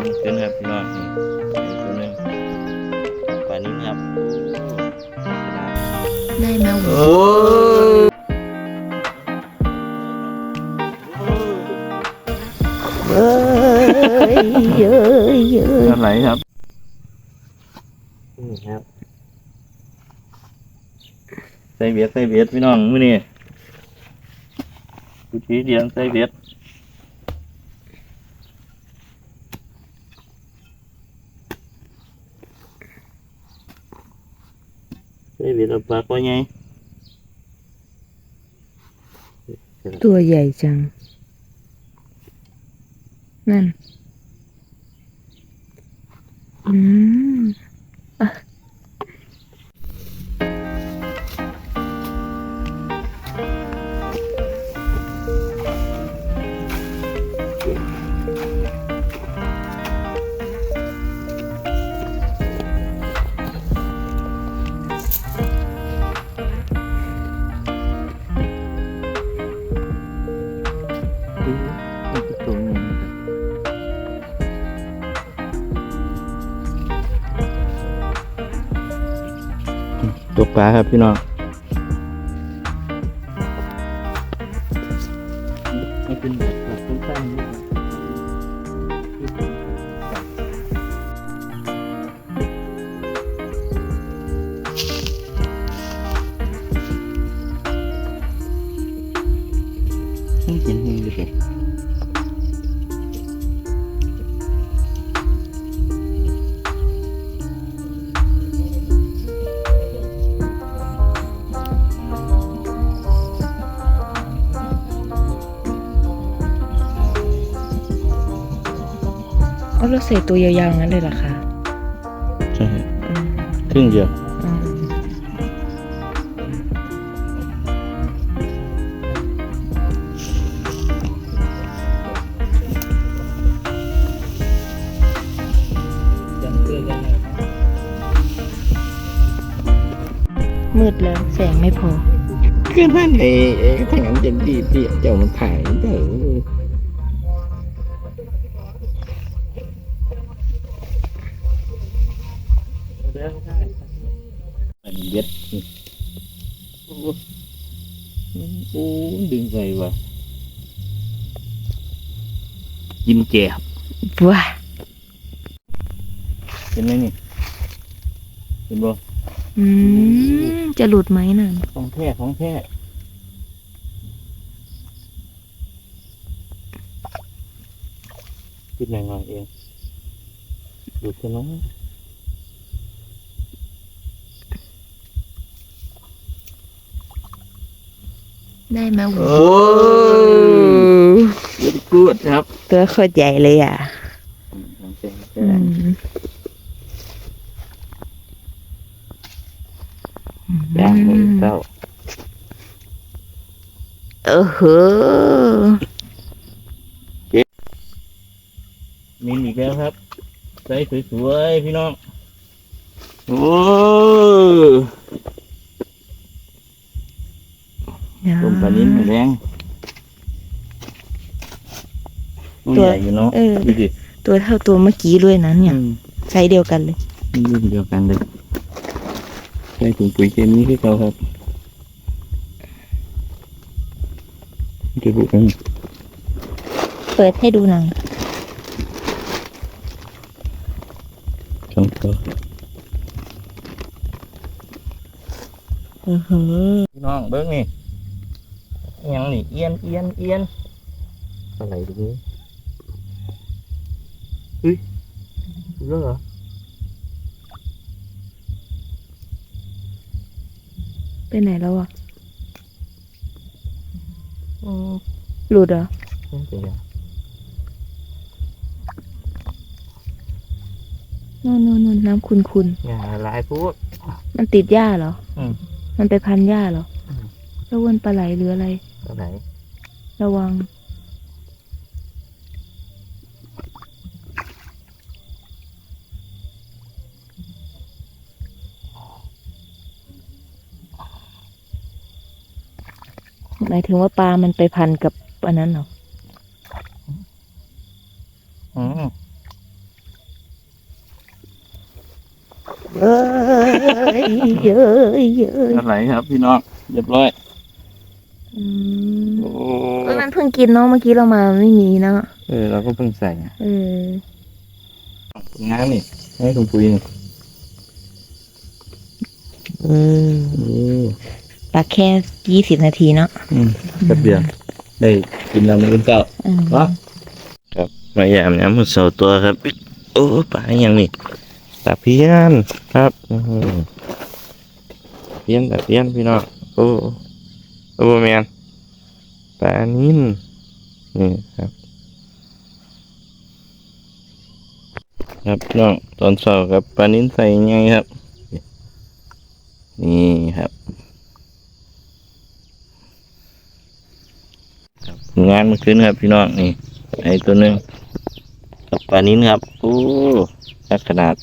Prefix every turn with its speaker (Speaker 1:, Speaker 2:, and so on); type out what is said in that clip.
Speaker 1: างขึ้นครับพี่น้องนี่อีกตัวหนึ่งปลานี้ครับโอ้ขนาด
Speaker 2: ได้ไหม
Speaker 1: โอ้
Speaker 2: เอ้ยอ้ยเอ้ย
Speaker 1: เท่าไรครับนี่ครับใส่เบียดใส่เบียดพี่น้องมื้อนี้วิธีเดียงใส่เบียด ใส่เบียดเอาปลาก็ไง
Speaker 2: ตัวใหญ่จัง นั่น อืม
Speaker 1: ตกปลาครับพี่น้องไม่เป็นแบบสั้นๆนี่ต้องกินให้ดีกว่า
Speaker 2: เอาเราใส่ตัวยาวๆงั้นเลยเหรอคะ
Speaker 1: ใช่
Speaker 2: อืม
Speaker 1: ครึ่งเดียว
Speaker 2: อืมมืดแล้วแสงไม่พอ
Speaker 1: ก็นั่นเองถ้างั้นจะดีเปียเจ้ามันถ่ายเด้อมั เย็ดโอ้โอ้ดึงใส่ว่ะยิ้มแจ่บ
Speaker 2: ว้า
Speaker 1: เห็นไหมนี่เห็นบ่
Speaker 2: อืมจะหลุดไหมน่ะ
Speaker 1: ของแท้ของแท้คิดหน่อยๆเองดูดกันน้อง
Speaker 2: ได้ไหม
Speaker 1: โอ้ยเย็ดกูดครับ
Speaker 2: ตัวโคตรใหญ่เลยอะอืม
Speaker 1: ย่างเลยเจ้า
Speaker 2: เออเหอ
Speaker 1: มีอีกแล้วครับใส่สวยๆพี่น้อง โอ้ ลมปลานิ้นแรงตัวใหญ่อยู่เนาะ
Speaker 2: เออ
Speaker 1: ดูดิ
Speaker 2: ตัวเท่าตัวเมื่อกี้ด้วยนะเนี่ยไซส์เดียวกันเลย
Speaker 1: รุ่นเดียวกันเลยใส่ถุงปุ๋ยเคมีที่เขาครับจะบุกกัน
Speaker 2: เปิดให้ดูหนัง
Speaker 1: สองตัว
Speaker 2: เออเหอ
Speaker 1: พี่น้องเบิ้งนี่อิห ยังนี่เอียนเอียนเอียนอะไรดูดิเฮ้ยรู้แล้วเหรอ
Speaker 2: ไปไหนแล้วอะ
Speaker 1: อืม
Speaker 2: หลุดเหรอ
Speaker 1: ไม่เป็นไร
Speaker 2: นู่นนู่นนู่นน้ำคุณคุณ
Speaker 1: อย่าหลายพูด
Speaker 2: มันติดหญ้าเหรอ
Speaker 1: อืม
Speaker 2: มันไปพันหญ้าเหรอ
Speaker 1: อืม
Speaker 2: แล้ววนปลาไหลหรืออะไร
Speaker 1: ตัวไหน
Speaker 2: ระวัง หมายถึงว่าปลามันไปพันกับอันนั้นเหรอ
Speaker 1: อืม
Speaker 2: เอ้เอ้ยเอ้ย
Speaker 1: อะไรครับพี่น้องเรียบร้อย
Speaker 2: พิ่งกินเนาะเมื่อกี้เรามาไม่มีเนาะ
Speaker 1: เออเราก็เพิ่งใส่
Speaker 2: เออ
Speaker 1: งานนี่ให้คุณปุ้ยนี่
Speaker 2: เออ
Speaker 1: โอ้
Speaker 2: ปลาแค่ยี่สิบนาทีเนาะ
Speaker 1: อืมแป๊บเดียวได้กินแล้วมื้อเช้า
Speaker 2: อืม
Speaker 1: วะครับมาแยามย้ำมือเสาตัวครับโอ้ปลาอย่างนี้ปลาเพี้ยนครับอื้อหือเพี้ยนปลาเพี้ยนพี่น้องโอ้โอ้แมน ปลานิ่นนี่ครับ ครับน้องตอนเช้าครับปลานิ่นใส่ไงครับ นี่ครับ งานมื่อคืนครับพี่น้องนี่ไอตัวนึงกับปลานิ้นครับโอ้ชักขนาด